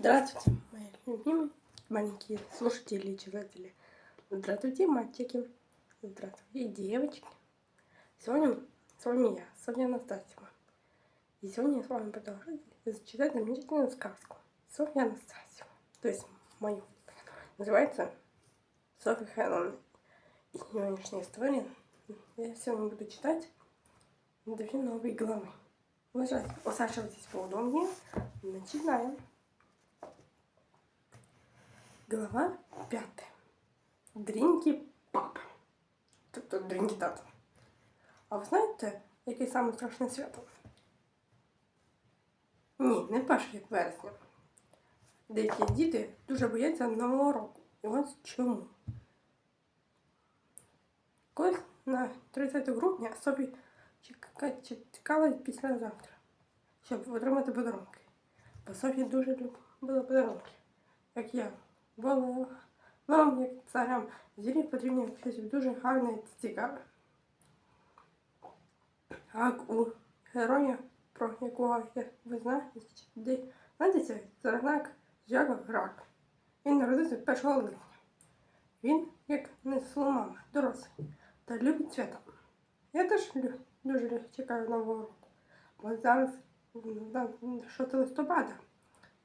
Здравствуйте, мои любимые маленькие слушатели и читатели. Здравствуйте, мальчики. Здравствуйте, девочки. Сегодня с вами я, Софья Анастасьева. И сегодня я с вами продолжаю зачитать замечательную сказку. Софья Анастасьева. То есть мою. Называется Софья Хеллон. И сегодняшняя история я сегодня буду читать две новые главы. Усаживайтесь поудобнее. Начинаем. Глава п'ята. Дрінкі папа. Тобто дрінкі тато. А ви знаєте, яке саме страшне свято? Ні, не перше, вересня. Деякі діти дуже бояться нового року. І ось чому. Колись на 30 грудня собі чекала післязавтра, щоб отримати подарунки. Бо Софія дуже любила подарунки, як я. Як царям, зірі потрібно щось дуже гарне і цікаве. А у героя, про якого ви знаєте, це знак Жага Грак. Він народився 1 липня. Він, як не мама, дорослий, та любить свята. Я теж дуже чекаю нового року. Бо зараз 6 листопада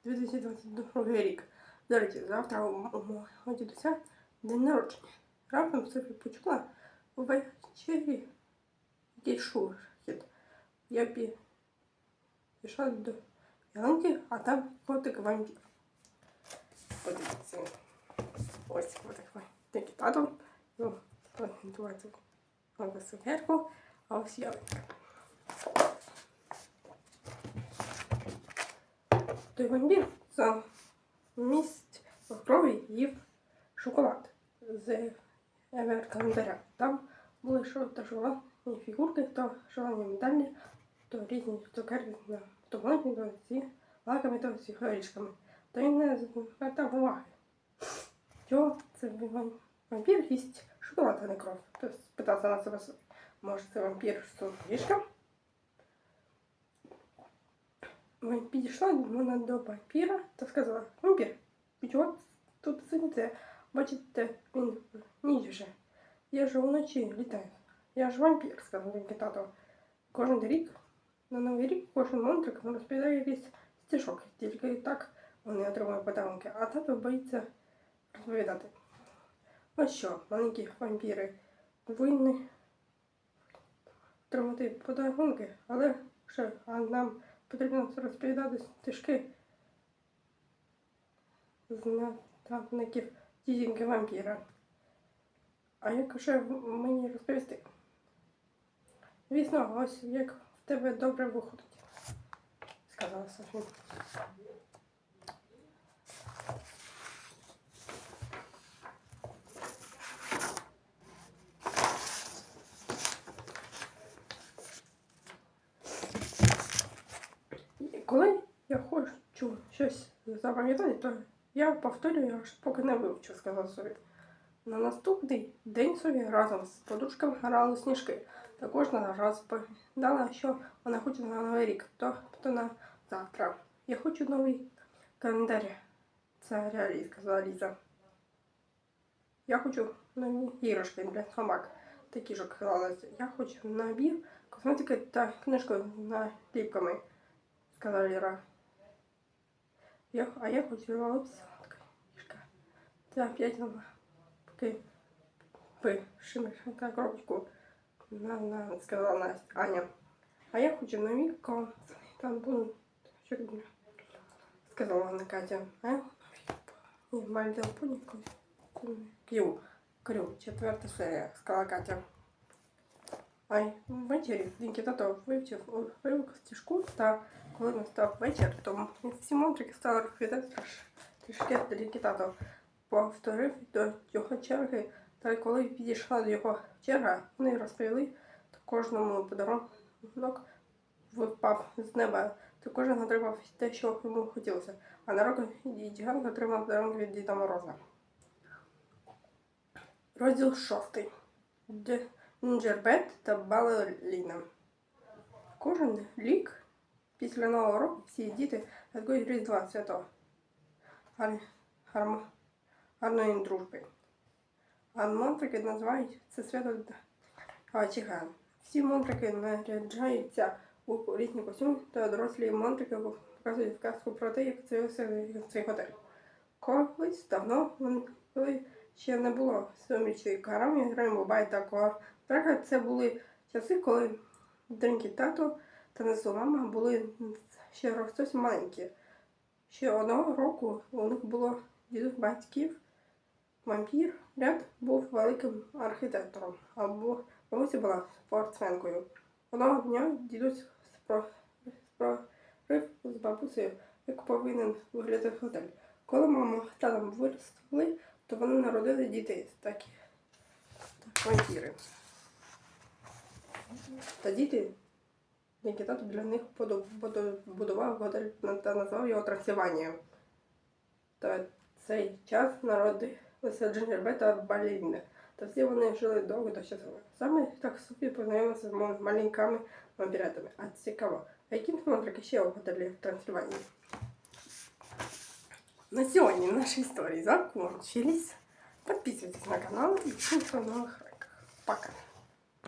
2022 рік. Речі, завтра у мого дідуся день народження. Раптом Софі почула увечері якийсь шурхіт. Я пішла до ялинки, а там котик вампір. Подивіться. Ось котик вампір. Тато. Ну, орієнтуватися на цукерку, а ось ялинка. Той вампір за місць крові їв шоколад з календаря. Там були то шоколадні фігурки, то шоколадні медалі, то різні цукерки, то маленькі, то ці лаками, то з горішками. То він не звертав уваги. Чого це вампір їсть шоколад, а не кров? То спитався на себе, може це вампір з горішком? Підійшла вона до вампіра та сказала, вампір, чого тут сидите? Бачите, він ніч вже. Я ж вночі літаю. Я ж вампір, сказав він тато. Кожен рік, на новий рік, кожен монтрик розповідає якийсь стішок. Тільки так вони отримують подарунки, а тато боїться розповідати. Ось що, маленькі вампіри повинні отримати подарунки, але що, а нам потрібно розповідати стежки з наставників тітінки вампіра. А як же мені розповісти? Звісно, ось як в тебе добре виходить, сказала Софія. Коли я хочу щось запам'ятати, то я повторюю, аж поки не вивчу, сказав собі. На наступний день собі разом з подружками грали сніжки. Та кожна розповідала, що вона хоче на новий рік, тобто на завтра. Я хочу новий календар. Це реалій, сказала Ліза. Я хочу нові іграшки для собак. Такі ж казалася. Я хочу набір косметики та книжку з наліпками сказала Лера. Я, а я сладкая книжка. Ты опять нам поки пишемка коробочку. На, на, сказала Настя, Аня. А я хочу на Мико. Там буду что сказала она Катя. А? Не, Мальдел Пуни. Кью. Крю. Четвертая серия, сказала Катя. Ай, ввечері Дінки тато вивчив уривок стіжку, та коли настав вечір, то всі монтрики стали розповідати трішки Дінки тато. Повторив до його черги, та коли підійшла до його черга, вони розповіли, то кожному подарунок випав з неба, то кожен отримав те, що йому хотілося. А на року Діганка отримав подарунок від Діда Мороза. Розділ шостий. Джербет та балеріна. Кожен рік після Нового року всі діти святкують Різдва Святого. гар- гармо- гарної дружби. А монтрики називають це свято Д- Всі монтрики наряджаються у різні костюми, та дорослі монтрики показують казку про те, як це цей готель. Колись давно, вони- ще не було сумічної карами, граємо бай та квартира. Це були часи, коли Дренькі тато та несла мама були ще ростось маленькі. Ще одного року у них було дідусь батьків. Вампір ряд був великим архітектором, або бабуся була спортсменкою. Одного дня дідусь спро- спрорив з бабусею, як повинен виглядати готель. Коли мама та там виросли, то вони народили дітей такі так, вампіри. Та діти, тато для них будував готель та назвав його Трансильванія. Та цей час народилися Джинджербет та Балеріна. Та всі вони жили довго та щасливо. Саме так Софі познайомилася з маленькими вампіретами. А цікаво, а смотрики ще у готелі в Трансильванії? На сьогодні наші історії закончились. Підписуйтесь на канал і всім нових роликах. Пока!